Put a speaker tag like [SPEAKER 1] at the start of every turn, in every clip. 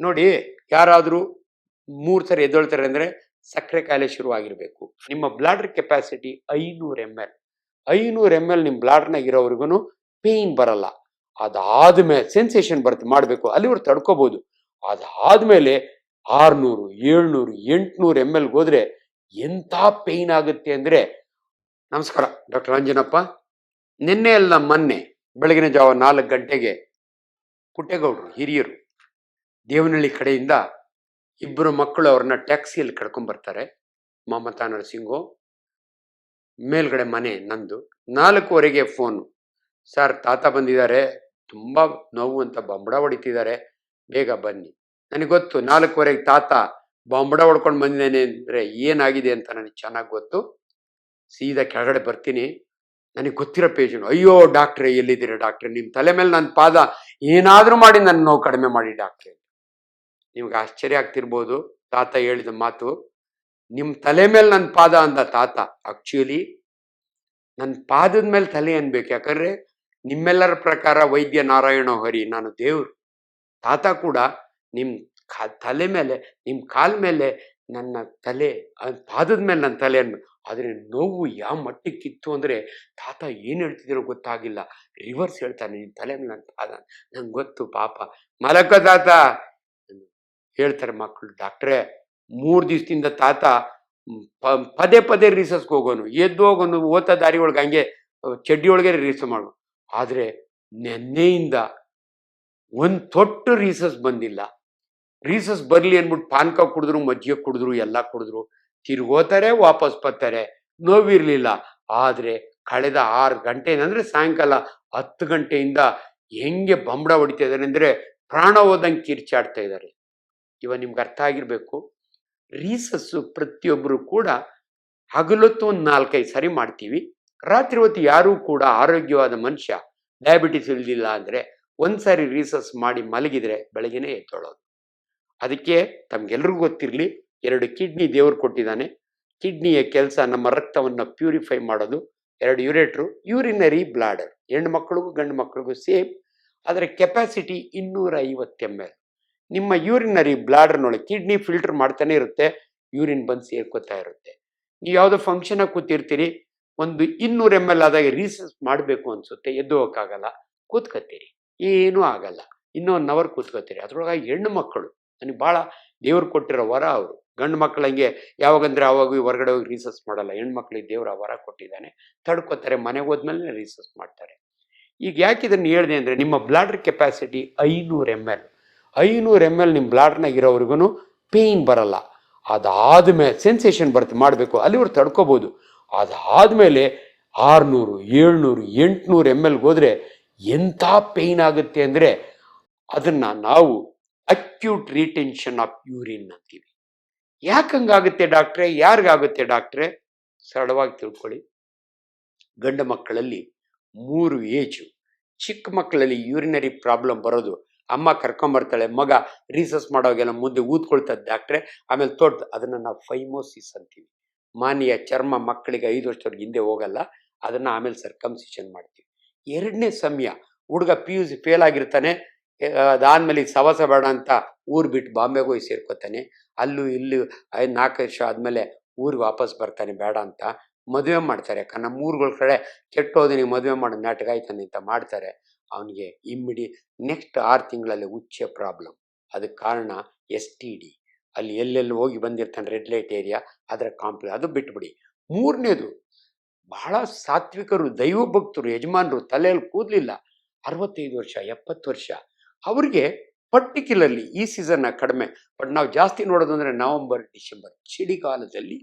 [SPEAKER 1] ನೋಡಿ ಯಾರಾದರೂ ಮೂರು ಸರಿ ಎದ್ದೊಳ್ತಾರೆ ಅಂದರೆ ಸಕ್ಕರೆ ಕಾಯಿಲೆ ಶುರುವಾಗಿರಬೇಕು. ನಿಮ್ಮ ಬ್ಲಾಡರ್ ಕೆಪಾಸಿಟಿ ಐನೂರು ಎಂ ಎಲ್ ಐನೂರು ಎಂ ಎಲ್ ನಿಮ್ಮ ಬ್ಲಾಡರ್ನಾಗ ಇರೋವರೆಗೂ ಪೇಯ್ನ್ ಬರಲ್ಲ. ಅದಾದ್ಮೇಲೆ ಸೆನ್ಸೇಷನ್ ಬರುತ್ತೆ ಮಾಡಬೇಕು. ಅಲ್ಲಿವರೆಗೆ ತಡ್ಕೋಬಹುದು ಅದಾದ್ಮೇಲೆ ಆರ್ನೂರು, ಏಳ್ನೂರು, ಎಂಟುನೂರು ಎಂ ಎಲ್ಗೆ ಹೋದರೆ ಎಂಥ ಪೇಯ್ನ್ ಆಗುತ್ತೆ ಅಂದರೆ, ನಮಸ್ಕಾರ, ಡಾಕ್ಟರ್ ಅಂಜನಪ್ಪ ನಿನ್ನೆ ಅಲ್ಲ ಮೊನ್ನೆ ಬೆಳಗಿನ ಜಾವ ನಾಲ್ಕು ಗಂಟೆಗೆ ಪುಟ್ಟೇಗೌಡರು, ಹಿರಿಯರು ದೇವನಹಳ್ಳಿ ಕಡೆಯಿಂದ ಇಬ್ಬರು ಮಕ್ಕಳು ಅವ್ರನ್ನ ಟ್ಯಾಕ್ಸಿಯಲ್ಲಿ ಕರ್ಕೊಂಡ್ ಬರ್ತಾರೆ. ಮಮತಾ ನರಸಿಂಗು, ಮೇಲ್ಗಡೆ ಮನೆ ನಂದು. ನಾಲ್ಕುವರೆಗೆ ಫೋನು. ಸರ್, ತಾತ ಬಂದಿದ್ದಾರೆ. ತುಂಬ ನೋವು ಅಂತ ಬೊಂಬಡ ಹೊಡಿತಿದ್ದಾರೆ. ಬೇಗ ಬನ್ನಿ. ನನಗೆ ಗೊತ್ತು, ನಾಲ್ಕುವರೆಗೆ ತಾತ ಬೊಂಬಡ ಹೊಡ್ಕೊಂಡು ಬಂದಿದ್ದೇನೆ ಅಂದರೆ ಏನಾಗಿದೆ ಅಂತ ನನಗೆ ಚೆನ್ನಾಗಿ ಗೊತ್ತು. ಸೀದಾ ಕೆಳಗಡೆ ಬರ್ತೀನಿ. ನನಗೆ ಗೊತ್ತಿರೋ ಪೇಷಂಟ್, ಅಯ್ಯೋ, ಡಾಕ್ಟ್ರೆ, ಎಲ್ಲಿದ್ದೀರಾ ಡಾಕ್ಟ್ರೆ? ನಿಮ್ಮ ತಲೆ ಮೇಲೆ ನನ್ನ ಪಾದ ಏನಾದರೂ ಮಾಡಿ ನನ್ನ ನೋವು ಕಡಿಮೆ ಮಾಡಿ ಡಾಕ್ಟ್ರೆ. ನಿಮ್ಗೆ ಆಶ್ಚರ್ಯ ಆಗ್ತಿರ್ಬೋದು. ತಾತ ಹೇಳಿದ ಮಾತು ನಿಮ್ಮ ತಲೆ ಮೇಲೆ ನನ್ನ ಪಾದ ಅಂದ ತಾತ. ಆಕ್ಚುಲಿ ನನ್ನ ಪಾದದ ಮೇಲೆ ತಲೆ ಅನ್ಬೇಕು ಯಾಕಂದ್ರೆ ನಿಮ್ಮೆಲ್ಲರ ಪ್ರಕಾರ ವೈದ್ಯ ನಾರಾಯಣ ಹರಿ, ನಾನು ದೇವ್ರು. ತಾತ ಕೂಡ ನಿಮ್ಮ ತಲೆ ಮೇಲೆ ನಿಮ್ಮ ಕಾಲ ಮೇಲೆ ನನ್ನ ತಲೆ ಪಾದದ ಮೇಲೆ ನನ್ನ ತಲೆ ಅನ್ಬೇಕು ಆದರೆ ನೋವು ಯಾವ ಮಟ್ಟಕ್ಕಿತ್ತು ಅಂದರೆ ತಾತ ಏನು ಹೇಳ್ತಿದಿರೋ ಗೊತ್ತಾಗಿಲ್ಲ. ರಿವರ್ಸ್ ಹೇಳ್ತಾನೆ ನಿನ್ನ ತಲೆ ಮೇಲೆ ನನ್ನ ಪಾದ, ನಂಗೆ ಗೊತ್ತು ಪಾಪ. ಮಲಕ ತಾತ. ಹೇಳ್ತಾರೆ ಮಕ್ಕಳು ಡಾಕ್ಟ್ರೆ, ಮೂರು ದಿವಸದಿಂದ ತಾತ ಪದೇ ಪದೇ ರೀಸಸ್ಗೆ ಹೋಗೋನು. ಎದ್ದು ಹೋಗೋನು ಓತ ದಾರಿ ಒಳಗೆ ಹಂಗೆ ಚಡ್ಡಿ ಒಳಗೆ ರೀಸಸ್ ಮಾಡು. ಆದರೆ ನೆನ್ನೆಯಿಂದ ಒಂದು ತೊಟ್ಟು ರೀಸಸ್ ಬಂದಿಲ್ಲ. ರೀಸಸ್ ಬರಲಿ ಅಂದ್ಬಿಟ್ಟು ಪಾನ್ಕ ಕುಡಿದ್ರು, ಮಜ್ಜಿಗೆ ಕುಡಿದ್ರು, ಎಲ್ಲ ಕುಡಿದ್ರು. ತಿರುಗೋತಾರೆ, ವಾಪಸ್ ಬರ್ತಾರೆ. ನೋವಿರಲಿಲ್ಲ. ಆದರೆ ಕಳೆದ ಆರು ಗಂಟೆ ಅಂದ್ರೆ ಸಾಯಂಕಾಲ ಹತ್ತು ಗಂಟೆಯಿಂದ ಹೆಂಗೆ ಬಂಬಡ ಹೊಡಿತಾ ಇದ್ದಾರೆ ಅಂದರೆ ಪ್ರಾಣ ಹೋದಂಗೆ ಕಿರ್ಚಾಡ್ತಾ ಇದ್ದಾರೆ ಇವ ನಿಮ್ಗೆ ಅರ್ಥ ಆಗಿರ್ಬೇಕು. ರೀಸಸ್ಸು ಪ್ರತಿಯೊಬ್ಬರು ಕೂಡ ಹಗಲೊತ್ತು ಒಂದು ನಾಲ್ಕೈದು ಸರಿ ಮಾಡ್ತೀವಿ. ರಾತ್ರಿ ಹೊತ್ತು ಯಾರೂ ಕೂಡ ಆರೋಗ್ಯವಾದ ಮನುಷ್ಯ ಡಯಾಬಿಟಿಸ್ ಇಲ್ದಿಲ್ಲ ಅಂದರೆ ಒಂದ್ಸಾರಿ ರೀಸಸ್ ಮಾಡಿ ಮಲಗಿದ್ರೆ ಬೆಳಗ್ಗೆನೇ ಎತ್ತೊಳೋದು ಅದಕ್ಕೆ ತಮ್ಗೆಲ್ರಿಗೂ ಗೊತ್ತಿರಲಿ, ಎರಡು ಕಿಡ್ನಿ ದೇವರು ಕೊಟ್ಟಿದ್ದಾನೆ. ಕಿಡ್ನಿಯ ಕೆಲಸ ನಮ್ಮ ರಕ್ತವನ್ನು ಪ್ಯೂರಿಫೈ ಮಾಡೋದು, ಎರಡು ಯುರೇಟ್ರು, ಯೂರಿನರಿ ಬ್ಲಾಡರ್. ಹೆಣ್ಣು ಮಕ್ಕಳಿಗೂ ಗಂಡು ಮಕ್ಕಳಿಗೂ ಸೇಮ್ ಅದರ ಕೆಪಾಸಿಟಿ ಇನ್ನೂರ ಐವತ್ತು ಎಂ ಎಲ್. ನಿಮ್ಮ ಯೂರಿನರಿ ಬ್ಲಾಡರ್ನೊಳಗೆ ಕಿಡ್ನಿ ಫಿಲ್ಟರ್ ಮಾಡ್ತಾನೆ ಇರುತ್ತೆ, ಯೂರಿನ್ ಬಂದು ಸೇರ್ಕೋತಾ ಇರುತ್ತೆ. ನೀವು ಯಾವುದೋ ಫಂಕ್ಷನಾಗಿ ಕೂತಿರ್ತೀರಿ, ಒಂದು ಇನ್ನೂರು ಎಂ ಎಲ್ ಆದಾಗ ರೀಸರ್ಚ್ ಮಾಡಬೇಕು ಅನ್ಸುತ್ತೆ ಎದ್ದು ಹೋಗೋಕ್ಕಾಗಲ್ಲ ಕೂತ್ಕೋತೀರಿ. ಏನೂ ಆಗಲ್ಲ, ಇನ್ನೊಂದು ಅವರ್ ಕೂತ್ಕೋತೀರಿ. ಅದ್ರೊಳಗೆ ಹೆಣ್ಣು ಮಕ್ಕಳು, ನನಗೆ ಭಾಳ ದೇವ್ರು ಕೊಟ್ಟಿರೋ ವರ ಅವರು. ಗಂಡು ಮಕ್ಕಳಂಗೆ ಯಾವಾಗಂದ್ರೆ ಅವಾಗ ಹೊರಗಡೆ ಹೋಗಿ ರೀಸರ್ಚ್ ಮಾಡಲ್ಲ ಹೆಣ್ಮಕ್ಳಿಗೆ ದೇವ್ರ ವರ ಕೊಟ್ಟಿದ್ದಾನೆ, ತಡ್ಕೋತಾರೆ, ಮನೆಗೆ ಹೋದ್ಮೇಲೆ ರೀಸರ್ಚ್ ಮಾಡ್ತಾರೆ. ಈಗ ಯಾಕೆ ಇದನ್ನು ಹೇಳಿದೆ ಅಂದರೆ, ನಿಮ್ಮ ಬ್ಲಾಡರ್ ಕೆಪಾಸಿಟಿ ಐನೂರು ಎಂ ಎಲ್ ಐನೂರು ಎಂ ಎಲ್ ನಿಮ್ಮ ಬ್ಲಾಡ್ನಾಗ ಇರೋವರೆಗೂ ಪೇಯ್ನ್ ಬರಲ್ಲ. ಅದಾದಮೇಲೆ ಸೆನ್ಸೇಷನ್ ಬರುತ್ತೆ ಮಾಡಬೇಕು. ಅಲ್ಲಿವರೆಗೆ ತಡ್ಕೋಬೋದು. ಅದಾದ್ಮೇಲೆ ಆರ್ನೂರು, ಏಳ್ನೂರು, ಎಂಟುನೂರು ಎಂ ಎಲ್ಗೆ ಹೋದ್ರೆ ಎಂಥ ಪೇಯ್ನ್ ಆಗುತ್ತೆ ಅಂದರೆ ಅದನ್ನ ನಾವು ಅಕ್ಯೂಟ್ ರಿಟೆನ್ಷನ್ ಆಫ್ ಯೂರಿನ್ ಅಂತೀವಿ. ಯಾಕೆ ಹಂಗಾಗುತ್ತೆ ಡಾಕ್ಟ್ರೆ? ಯಾರಿಗಾಗುತ್ತೆ ಡಾಕ್ಟ್ರೆ? ಸರಳವಾಗಿ ತಿಳ್ಕೊಳ್ಳಿ. ಗಂಡು ಮಕ್ಕಳಲ್ಲಿ ಮೂರು ಏಜು ಚಿಕ್ಕ ಮಕ್ಕಳಲ್ಲಿ ಯೂರಿನರಿ ಪ್ರಾಬ್ಲಮ್ ಬರೋದು ಅಮ್ಮ ಕರ್ಕೊಂಬರ್ತಾಳೆ ಮಗ ರೀಸಸ್ ಮಾಡೋಗೆಲ್ಲ ಮುಂದೆ ಊದ್ಕೊಳ್ತದೆ ಡಾಕ್ಟ್ರೆ ಆಮೇಲೆ ತೊಡ್ದು ಅದನ್ನು ನಾವು ಫೈಮೋಸಿಸ್ ಅಂತೀವಿ. ಮಾನಿಯ ಚರ್ಮ ಮಕ್ಕಳಿಗೆ ಐದು ವರ್ಷದವ್ರಿಗೆ ಹಿಂದೆ ಹೋಗಲ್ಲ. ಅದನ್ನು ಆಮೇಲೆ ಸರ್ಕಮ್ಸಿಷನ್ ಮಾಡ್ತೀವಿ. ಎರಡನೇ ಸಮಯ, ಹುಡುಗ ಪಿ ಯು ಸಿ ಫೇಲ್ ಆಗಿರ್ತಾನೆ ಅದಾದ್ಮೇಲೆ ಸವಸ ಬೇಡ ಅಂತ ಊರು ಬಿಟ್ಟು ಬಾಂಬೆಗೆ ಹೋಗಿ ಸೇರ್ಕೋತಾನೆ. ಅಲ್ಲೂ ಇಲ್ಲೂ ಐದು ನಾಲ್ಕು ವರ್ಷ ಆದಮೇಲೆ ಊರಿಗೆ ವಾಪಸ್ ಬರ್ತಾನೆ, ಬೇಡ ಅಂತ ಮದುವೆ ಮಾಡ್ತಾರೆ. ಯಾಕಂದ್ರೆ ನಮ್ಮ ಊರುಗಳ ಕಡೆ ಕೆಟ್ಟೋದಿನ ಮದುವೆ ಮಾಡೋ ನಾಟಕ ಆಯ್ತಾನೆ ಅಂತ ಮಾಡ್ತಾರೆ. ಅವನಿಗೆ ಇಮ್ಮಿಡಿ ನೆಕ್ಸ್ಟ್ ಆರು ತಿಂಗಳಲ್ಲಿ ಉಚ್ಚೆ ಪ್ರಾಬ್ಲಮ್ ಅದಕ್ಕೆ ಕಾರಣ ಎಸ್ ಟಿ ಡಿ ಅಲ್ಲಿ ಎಲ್ಲೆಲ್ಲಿ ಹೋಗಿ ಬಂದಿರ್ತಾನೆ ರೆಡ್ ಲೈಟ್ ಏರಿಯಾ ಅದರ ಕಾಂಪ್ಲೆ ಅದು ಬಿಟ್ಬಿಡಿ. ಮೂರನೇದು, ಬಹಳ ಸಾತ್ವಿಕರು ದೈವ ಭಕ್ತರು ಯಜಮಾನರು ತಲೆಯಲ್ಲಿ ಕೂದಲಿಲ್ಲ. ಅರವತ್ತೈದು ವರ್ಷ, ಎಪ್ಪತ್ತು ವರ್ಷ. ಅವ್ರಿಗೆ ಪರ್ಟಿಕ್ಯುಲರ್ಲಿ ಈ ಸೀಸನ್ ಕಡಿಮೆ. ಬಟ್ ನಾವು ಜಾಸ್ತಿ ನೋಡೋದು ಅಂದರೆ ನವಂಬರ್, ಡಿಸೆಂಬರ್ ಚಳಿಗಾಲದಲ್ಲಿ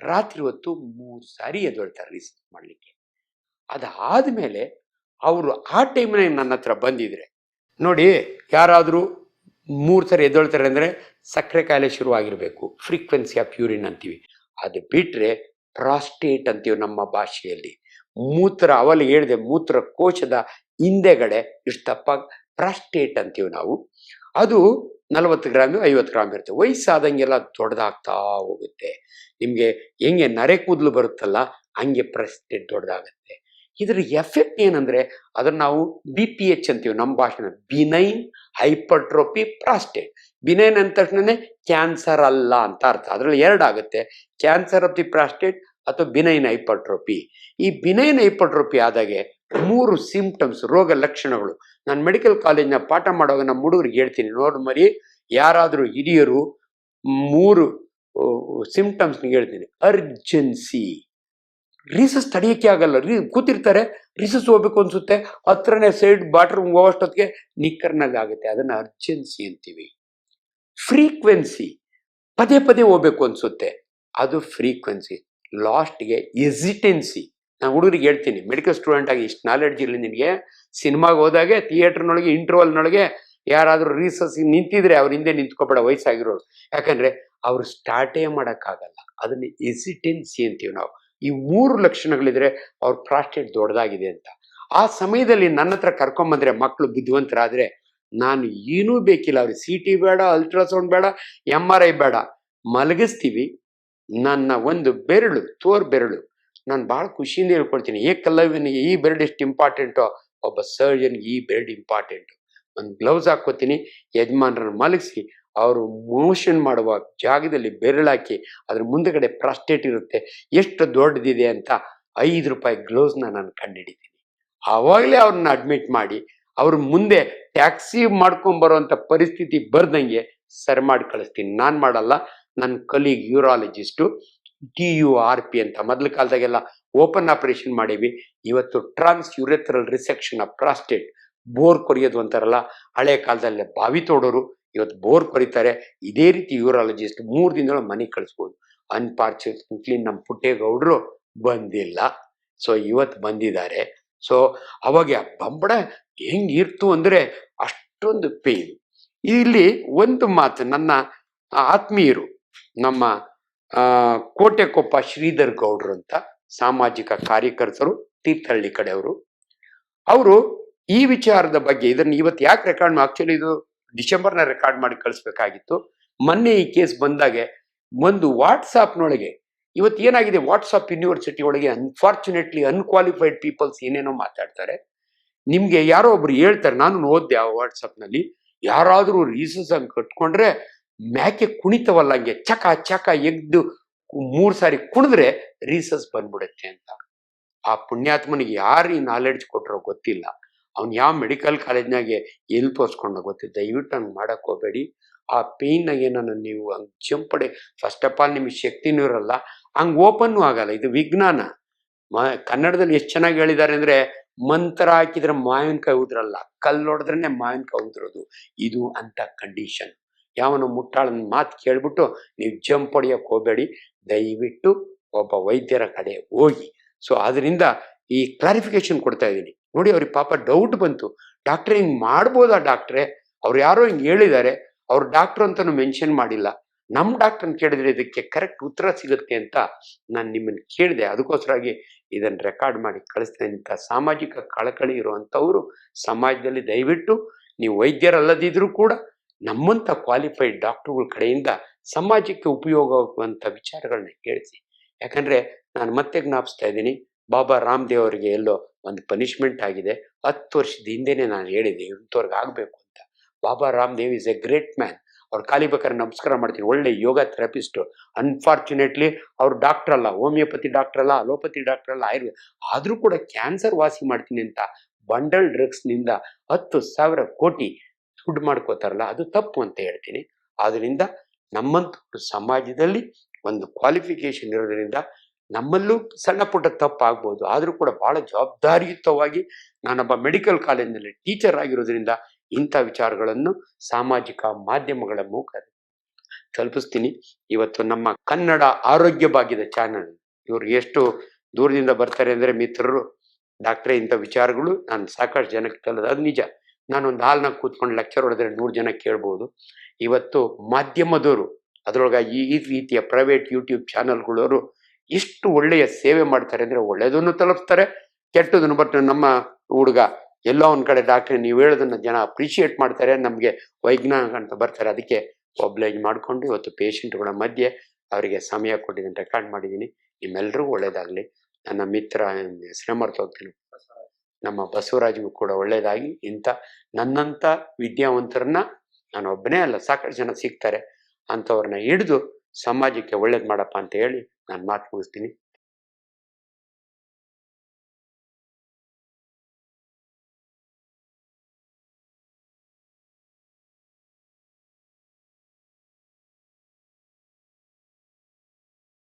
[SPEAKER 1] ರಾತ್ರಿ ಹೊತ್ತು ಮೂರು ಸಾರಿ ಎದ್ದೊಳ್ತಾರೆ ರಿಸರ್ಚ್ ಮಾಡಲಿಕ್ಕೆ. ಅದಾದಮೇಲೆ ಅವರು ಆ ಟೈಮ್ನಾಗ ನನ್ನ ಹತ್ರ ಬಂದಿದ್ರೆ, ನೋಡಿ ಯಾರಾದರೂ ಮೂರು ಥರ ಎದ್ದೇಳ್ತಾರೆ ಅಂದರೆ ಸಕ್ಕರೆ ಕಾಯಿಲೆ ಶುರುವಾಗಿರಬೇಕು ಫ್ರೀಕ್ವೆನ್ಸಿ ಆಫ್ ಯೂರಿನ್ ಅಂತೀವಿ. ಅದು ಬಿಟ್ಟರೆ ಪ್ರಾಸ್ಟೇಟ್ ಅಂತೀವಿ ನಮ್ಮ ಭಾಷೆಯಲ್ಲಿ. ಮೂತ್ರ ಅವಲ್ಲಿ ಹೇಳಿದೆ ಮೂತ್ರ ಕೋಶದ ಹಿಂದೆಗಡೆ ಇಷ್ಟಪ್ಪ ಪ್ರಾಸ್ಟೇಟ್ ಅಂತೀವಿ ನಾವು. ಅದು ನಲವತ್ತು ಗ್ರಾಮ್, ಐವತ್ತು ಗ್ರಾಮ್ ಇರುತ್ತೆ. ವಯಸ್ಸಾದಂಗೆಲ್ಲ ದೊಡ್ಡದಾಗ್ತಾ ಹೋಗುತ್ತೆ. ನಿಮಗೆ ಹೆಂಗೆ ನರೆ ಕೂದಲು ಬರುತ್ತಲ್ಲ, ಹಂಗೆ ಪ್ರಾಸ್ಟೇಟ್ ದೊಡ್ಡದಾಗುತ್ತೆ. ಇದ್ರ ಎಫೆಕ್ಟ್ ಏನಂದ್ರೆ ಅದನ್ನ ನಾವು ಬಿ ಪಿ ಎಚ್ ಅಂತೀವಿ ನಮ್ಮ ಭಾಷೆನ. Benign ಹೈಪರ್ಟ್ರೋಪಿ prostate. ಬಿನೈನ್ ಅಂದ ತಕ್ಷಣನೇ ಕ್ಯಾನ್ಸರ್ ಅಲ್ಲ ಅಂತ ಅರ್ಥ. ಅದರಲ್ಲಿ ಎರಡಾಗುತ್ತೆ ಕ್ಯಾನ್ಸರ್ ಆಫ್ ದಿ ಪ್ರಾಸ್ಟೇಟ್ ಅಥವಾ ಬಿನೈನ್ ಹೈಪರ್ಟ್ರೋಪಿ ಈ ಬಿನೈನ್ ಹೈಪರ್ಟ್ರೋಪಿ ಆದಾಗೆ ಮೂರು ಸಿಂಪ್ಟಮ್ಸ್, ರೋಗ ಲಕ್ಷಣಗಳು. ನಾನು ಮೆಡಿಕಲ್ ಕಾಲೇಜ್ನ ಪಾಠ ಮಾಡುವಾಗ ನಮ್ಮ ಹುಡುಗರಿಗೆ ಹೇಳ್ತೀನಿ. ನೋಡಿ ಮರಿ ಯಾರಾದರೂ ಹಿರಿಯರು ಮೂರು ಸಿಂಪ್ಟಮ್ಸ್ ಹೇಳ್ತೀನಿ. ಅರ್ಜೆನ್ಸಿ. ರೀಸಸ್ ತಡೆಯೋಕ್ಕೆ ಆಗಲ್ಲ. ರೀ, ಕೂತಿರ್ತಾರೆ, ರೀಸಸ್ ಹೋಗ್ಬೇಕು ಅನ್ಸುತ್ತೆ. ಹತ್ರನೇ ಸೈಡ್ ಬಾಟ್ರೂಮ್ ಹೋಗೋಷ್ಟೊತ್ತಿಗೆ ನಿಕ್ಕರ್ನಲ್ಲಿ ಆಗುತ್ತೆ. ಅದನ್ನ ಅರ್ಜೆನ್ಸಿ ಅಂತೀವಿ. ಫ್ರೀಕ್ವೆನ್ಸಿ, ಪದೇ ಪದೇ ಹೋಗ್ಬೇಕು ಅನ್ಸುತ್ತೆ. ಅದು ಫ್ರೀಕ್ವೆನ್ಸಿ, ಲಾಸ್ಟ್ಗೆ ಎಸಿಟೆನ್ಸಿ. ನಾನು ಹುಡುಗರಿಗೆ ಹೇಳ್ತೀನಿ, ಮೆಡಿಕಲ್ ಸ್ಟೂಡೆಂಟ್ ಆಗಿ ಇಷ್ಟು ನಾಲೆಡ್ಜ್ ಇರಲಿ ನಿನಗೆ. ಸಿನಿಮಾಗೆ ಹೋದಾಗೆ, ಥಿಯೇಟರ್ನೊಳಗೆ, ಇಂಟರ್ವಲ್ನೊಳಗೆ ಯಾರಾದರೂ ರೀಸಸ್ ನಿಂತಿದ್ರೆ ಅವ್ರ ಹಿಂದೆ ನಿಂತ್ಕೊಬೇಡ ವಯಸ್ಸಾಗಿರೋರು. ಯಾಕಂದ್ರೆ ಅವ್ರು ಸ್ಟಾರ್ಟೇ ಮಾಡೋಕ್ಕಾಗಲ್ಲ. ಅದನ್ನ ಎಸಿಟೆನ್ಸಿ ಅಂತೀವಿ ನಾವು. ಈ ಮೂರು ಲಕ್ಷಣಗಳಿದ್ರೆ ಅವ್ರ ಪ್ರಾಸ್ಟೇಟ್ ದೊಡ್ಡದಾಗಿದೆ ಅಂತ. ಆ ಸಮಯದಲ್ಲಿ ನನ್ನ ಹತ್ರ ಕರ್ಕೊಂಬಂದ್ರೆ ಮಕ್ಕಳು ಬುದ್ಧಿವಂತರಾದ್ರೆ ನಾನು ಏನೂ ಬೇಕಿಲ್ಲ, ಅವ್ರಿಗೆ ಸಿ ಟಿ ಬೇಡ ಅಲ್ಟ್ರಾಸೌಂಡ್ ಬೇಡ ಎಂ ಆರ್ ಐ ಬೇಡ. ಮಲಗಿಸ್ತೀವಿ, ನನ್ನ ಒಂದು ಬೆರಳು, ತೋರ್ ಬೆರಳು. ನಾನು ಭಾಳ ಖುಷಿಯಿಂದ ಹೇಳ್ಕೊಳ್ತೀನಿ ಏಕಲವ್ಯನಿಗೆ ಈ ಬೆರಳು ಎಷ್ಟು ಇಂಪಾರ್ಟೆಂಟು ಒಬ್ಬ ಸರ್ಜನ್ಗೆ ಈ ಬೆರಳು ಇಂಪಾರ್ಟೆಂಟು ಒಂದು ಗ್ಲೌಸ್ ಹಾಕ್ಕೋತೀನಿ, ಯಜಮಾನ್ರನ್ನ ಮಲಗಿಸಿ ಅವರು ಮೋಷನ್ ಮಾಡುವ ಜಾಗದಲ್ಲಿ ಬೆರಳಾಕಿ ಅದ್ರ ಮುಂದಗಡೆ ಪ್ರಾಸ್ಟೇಟ್ ಇರುತ್ತೆ. ಎಷ್ಟು ದೊಡ್ಡದಿದೆ ಅಂತ ಐದು ರೂಪಾಯಿ ಗ್ಲೌಸ್ನ ನಾನು ಕಂಡುಹಿಡಿತೀನಿ ಆವಾಗಲೇ ಅವ್ರನ್ನ ಅಡ್ಮಿಟ್ ಮಾಡಿ ಅವ್ರ ಮುಂದೆ ಟ್ಯಾಕ್ಸಿ ಮಾಡ್ಕೊಂಬರುವಂಥ ಪರಿಸ್ಥಿತಿ ಬರ್ದಂಗೆ ಸರಿ ಮಾಡಿ ಕಳಿಸ್ತೀನಿ. ನಾನು ಮಾಡಲ್ಲ. ನನ್ನ colleague urologist D U R P ಅಂತ ಮೊದಲ ಕಾಲದಾಗೆಲ್ಲ ಓಪನ್ ಆಪರೇಷನ್ ಮಾಡೀವಿ. ಇವತ್ತು transurethral resection of prostate bore ಕೊರಿಯೋದು ಅಂತಾರಲ್ಲ, ಹಳೆ ಕಾಲದಲ್ಲಿ ಬಾವಿ ತೋಡೋರು ಇವತ್ತು ಬೋರ್ ಕೊರಿತಾರೆ. ಇದೇ ರೀತಿ ಯೂರಾಲಜಿಸ್ಟ್ ಮೂರು ದಿನದೊಳಗೆ ಮನೆಗೆ ಕಳಿಸ್ಬೋದು. ಅನ್ಫಾರ್ಚುನೇಟ್ಲಿ ನಮ್ಮ ಪುಟ್ಟೇಗೌಡರು ಬಂದಿಲ್ಲ. ಸೊ ಇವತ್ತು ಬಂದಿದ್ದಾರೆ. ಸೊ ಅವಾಗ ಬಂಬಡ ಹೆಂಗಿರ್ತು ಅಂದ್ರೆ ಅಷ್ಟೊಂದು ಪೇನ್. ಇಲ್ಲಿ ಒಂದು ಮಾತು ನನ್ನ ಆತ್ಮೀಯರು, ನಮ್ಮ ಕೋಟೆ ಕೋಟೆಕೊಪ್ಪ ಶ್ರೀಧರ್ ಗೌಡ್ರು ಅಂತ ಸಾಮಾಜಿಕ ಕಾರ್ಯಕರ್ತರು, ತೀರ್ಥಹಳ್ಳಿ ಕಡೆಯವರು. ಅವರು ಈ ವಿಚಾರದ ಬಗ್ಗೆ ಇದನ್ನ ಇವತ್ತು ಯಾಕೆ ರೆಕಾರ್ಡ್ ಆಕ್ಚುಲಿ ಇದು ಡಿಸೆಂಬರ್ನ ರೆಕಾರ್ಡ್ ಮಾಡಿ ಕಳಿಸ್ಬೇಕಾಗಿತ್ತು. ಮೊನ್ನೆ ಈ ಕೇಸ್ ಬಂದಾಗೆ ಒಂದು ವಾಟ್ಸಾಪ್ನೊಳಗೆ ಇವತ್ತು ಏನಾಗಿದೆ? ವಾಟ್ಸಾಪ್ ಯೂನಿವರ್ಸಿಟಿ ಒಳಗೆ ಅನ್ಫಾರ್ಚುನೇಟ್ಲಿ ಅನ್ಕ್ವಾಲಿಫೈಡ್ ಪೀಪಲ್ಸ್ ಏನೇನೋ ಮಾತಾಡ್ತಾರೆ. ನಿಮ್ಗೆ ಯಾರೋ ಒಬ್ರು ಹೇಳ್ತಾರೆ, ನಾನು ಓದ್ದೆ ಆ ವಾಟ್ಸಪ್ನಲ್ಲಿ ಯಾರಾದರೂ ರೀಸಸ್ ಹಂಗೆ ಕಟ್ಕೊಂಡ್ರೆ ಮ್ಯಾಕೆ ಕುಣಿತವಲ್ಲ ಹಂಗೆ? ಚಕ ಚಕ ಎಗ್ದು ಮೂರು ಸಾರಿ ಕುಣಿದ್ರೆ ರೀಸಸ್ ಬಂದ್ಬಿಡುತ್ತೆ ಅಂತ. ಆ ಪುಣ್ಯಾತ್ಮನಿಗೆ ಯಾರು ಈ ನಾಲೆಡ್ಜ್ ಕೊಟ್ಟರೋ ಗೊತ್ತಿಲ್ಲ. ಅವ್ನು ಯಾವ ಮೆಡಿಕಲ್ ಕಾಲೇಜ್ನಾಗೆ ಎಲ್ಲಿ ತೋರಿಸ್ಕೊಂಡು ಗೊತ್ತಿದ್ದ ದಯವಿಟ್ಟು ಹಂಗೆ ಮಾಡಕ್ಕೆ ಹೋಗಬೇಡಿ. ಆ ಪೇಯ್ನಾಗೆ ಏನನ್ನು ನೀವು ಹಂಗೆ ಚಂಪಡೆ ಫಸ್ಟ್ ಆಫ್ ಆಲ್ ನಿಮಗೆ ಶಕ್ತಿನೂ ಇರಲ್ಲ, ಹಂಗೆ ಓಪನ್ನು ಆಗಲ್ಲ. ಇದು ವಿಜ್ಞಾನ. ಮ, ಕನ್ನಡದಲ್ಲಿ ಎಷ್ಟು ಚೆನ್ನಾಗಿ ಹೇಳಿದ್ದಾರೆ ಅಂದರೆ, ಮಂತ್ರ ಹಾಕಿದ್ರೆ ಮಾವಿನಕಾಯಿ ಉದ್ರಲ್ಲ, ಕಲ್ಲು ಹೊಡೆದ್ರೇನೆ ಮಾವಿನಕಾಯಿ ಉದ್ರೋದು. ಇದು ಅಂತ ಕಂಡೀಷನ್ ಯಾವನ ಮುಟ್ಟಾಳನ ಮಾತು ಕೇಳ್ಬಿಟ್ಟು ನೀವು ಜಂಪ್ ಹೊಡಿಯಕ್ಕೆ ಹೋಗಬೇಡಿ. ದಯವಿಟ್ಟು ಒಬ್ಬ ವೈದ್ಯರ ಕಡೆ ಹೋಗಿ. ಸೊ ಅದರಿಂದ ಈ ಕ್ಲಾರಿಫಿಕೇಶನ್ ಕೊಡ್ತಾ ಇದ್ದೀನಿ. ನೋಡಿ ಅವ್ರಿಗೆ ಪಾಪ ಡೌಟ್ ಬಂತು. ಡಾಕ್ಟ್ರೆ ಹಿಂಗ್ ಮಾಡ್ಬೋದಾ ಡಾಕ್ಟ್ರೆ ಅವ್ರು ಯಾರೋ ಹಿಂಗ್ ಹೇಳಿದ್ದಾರೆ, ಅವ್ರು ಡಾಕ್ಟರ್ ಅಂತಾನು ಮೆನ್ಷನ್ ಮಾಡಿಲ್ಲ. ನಮ್ಮ ಡಾಕ್ಟರ್ನ ಕೇಳಿದ್ರೆ ಇದಕ್ಕೆ ಕರೆಕ್ಟ್ ಉತ್ತರ ಸಿಗುತ್ತೆ ಅಂತ ನಾನು ನಿಮ್ಮನ್ನು ಕೇಳಿದೆ. ಅದಕ್ಕೋಸ್ಕರಾಗಿ ಇದನ್ನ ರೆಕಾರ್ಡ್ ಮಾಡಿ ಕಳಿಸ್ತೇನೆ. ಅಂತ ಸಾಮಾಜಿಕ ಕಳಕಳಿ ಇರುವಂಥವರು ಸಮಾಜದಲ್ಲಿ ದಯವಿಟ್ಟು, ನೀವು ವೈದ್ಯರಲ್ಲದಿದ್ರೂ ಕೂಡ ನಮ್ಮಂಥ ಕ್ವಾಲಿಫೈಡ್ ಡಾಕ್ಟರ್ಗಳ ಕಡೆಯಿಂದ ಸಮಾಜಕ್ಕೆ ಉಪಯೋಗವಾಗುವಂಥ ವಿಚಾರಗಳನ್ನ ಕೇಳಿಸಿ. ಯಾಕಂದ್ರೆ ನಾನು ಮತ್ತೆ ಜ್ಞಾಪಿಸ್ತಾ ಇದ್ದೀನಿ, ಬಾಬಾ ರಾಮದೇವ್ ಅವರಿಗೆ ಎಲ್ಲೋ ಒಂದು ಪನಿಷ್ಮೆಂಟ್ ಆಗಿದೆ. ಹತ್ತು ವರ್ಷದ ಹಿಂದೆನೆ ನಾನು ಹೇಳಿದೆ, ಇಂಥವ್ರಿಗೆ ಆಗಬೇಕು ಅಂತ. Baba Ramdev is a great man ಅವ್ರು ಖಾಲಿ ನಮಸ್ಕಾರ ಮಾಡ್ತೀನಿ. ಒಳ್ಳೆ ಯೋಗ ಥೆರಪಿಸ್ಟು ಅನ್ಫಾರ್ಚುನೇಟ್ಲಿ ಅವ್ರು ಡಾಕ್ಟರ್ ಅಲ್ಲ ಹೋಮಿಯೋಪತಿ ಡಾಕ್ಟರ್ ಅಲ್ಲ ಅಲೋಪತಿ ಡಾಕ್ಟರ್ ಅಲ್ಲ, ಆಯುರ್ವೇದ. ಆದರೂ ಕೂಡ ಕ್ಯಾನ್ಸರ್ ವಾಸಿ ಮಾಡ್ತೀನಿ ಅಂತ ಬಂಡಲ್ ಡ್ರಗ್ಸ್ನಿಂದ ಹತ್ತು ಸಾವಿರ ಕೋಟಿ ದುಡ್ಡು ಮಾಡ್ಕೋತಾರಲ್ಲ, ಅದು ತಪ್ಪು ಅಂತ ಹೇಳ್ತೀನಿ. ಆದ್ದರಿಂದ ನಮ್ಮಂತ ಸಮಾಜದಲ್ಲಿ ಒಂದು ಕ್ವಾಲಿಫಿಕೇಶನ್ ಇರೋದ್ರಿಂದ ನಮ್ಮಲ್ಲೂ ಸಣ್ಣ ಪುಟ್ಟ ತಪ್ಪಾಗ್ಬೋದು. ಆದರೂ ಕೂಡ ಬಹಳ ಜವಾಬ್ದಾರಿಯುತವಾಗಿ ನಾನೊಬ್ಬ ಮೆಡಿಕಲ್ ಕಾಲೇಜಿನಲ್ಲಿ ಟೀಚರ್ ಆಗಿರೋದ್ರಿಂದ ಇಂಥ ವಿಚಾರಗಳನ್ನು ಸಾಮಾಜಿಕ ಮಾಧ್ಯಮಗಳ ಮೂಲಕ ತಲುಪಿಸ್ತೀನಿ. ಇವತ್ತು ನಮ್ಮ ಕನ್ನಡ ಆರೋಗ್ಯ ಭಾಗ್ಯದ ಚಾನಲ್ ಇವರು ಎಷ್ಟು ದೂರದಿಂದ ಬರ್ತಾರೆ ಅಂದರೆ ಮಿತ್ರರು ಡಾಕ್ಟ್ರೆ ಇಂಥ ವಿಚಾರಗಳು ನಾನು ಸಾಕಷ್ಟು ಜನಕ್ಕೆ ತಲುದು ಅದು ನಿಜ. ನಾನೊಂದು ಹಾಲ್ನ ಕೂತ್ಕೊಂಡು ಲೆಕ್ಚರ್ ಹೊಡೆದ್ರೆ ನೂರು ಜನ ಕೇಳ್ಬೋದು. ಇವತ್ತು ಮಾಧ್ಯಮದವರು ಅದರೊಳಗೆ ಈ ಈ ರೀತಿಯ ಪ್ರೈವೇಟ್ ಯೂಟ್ಯೂಬ್ ಚಾನಲ್ಗಳವರು ಎಷ್ಟು ಒಳ್ಳೆಯ ಸೇವೆ ಮಾಡ್ತಾರೆ ಅಂದ್ರೆ ಒಳ್ಳೆಯದನ್ನು ತಲುಪಿಸ್ತಾರೆ, ಕೆಟ್ಟದನ್ನು ಬಟ್ ನಮ್ಮ ಹುಡುಗ ಎಲ್ಲ ಒಂದ್ ಕಡೆ ಡಾಕ್ಟ್ರೆ ನೀವು ಹೇಳೋದನ್ನ ಜನ ಅಪ್ರಿಷಿಯೇಟ್ ಮಾಡ್ತಾರೆ, ನಮಗೆ ವೈಜ್ಞಾನಿಕ ಅಂತ ಬರ್ತಾರೆ. ಅದಕ್ಕೆ ಒಬ್ಲೇಜ್ ಮಾಡಿಕೊಂಡು ಇವತ್ತು ಪೇಷಂಟ್ಗಳ ಮಧ್ಯೆ ಅವರಿಗೆ ಸಮಯ ಕೊಟ್ಟಿದ್ದೀನಿ ರೆಕಾರ್ಡ್ ಮಾಡಿದ್ದೀನಿ. ನಿಮ್ಮೆಲ್ಲರಿಗೂ ಒಳ್ಳೇದಾಗ್ಲಿ. ನನ್ನ ಮಿತ್ರ ಹೆಸರೇ ಮರ್ತು ಹೋಗ್ತೀನಿ. ನಮ್ಮ ಬಸವರಾಜ್ಗೂ ಕೂಡ ಒಳ್ಳೇದಾಗಿ ಇಂಥ ನನ್ನಂಥ ವಿದ್ಯಾವಂತರನ್ನ ನಾನು ಒಬ್ಬನೇ ಅಲ್ಲ, ಸಾಕಷ್ಟು ಜನ ಸಿಗ್ತಾರೆ. ಅಂಥವ್ರನ್ನ ಹಿಡಿದು ಸಮಾಜಕ್ಕೆ ಒಳ್ಳೇದು ಮಾಡಪ್ಪ ಅಂತ ಹೇಳಿ ನಾನು ಮಾತು ಮುಗಿಸ್ತೀನಿ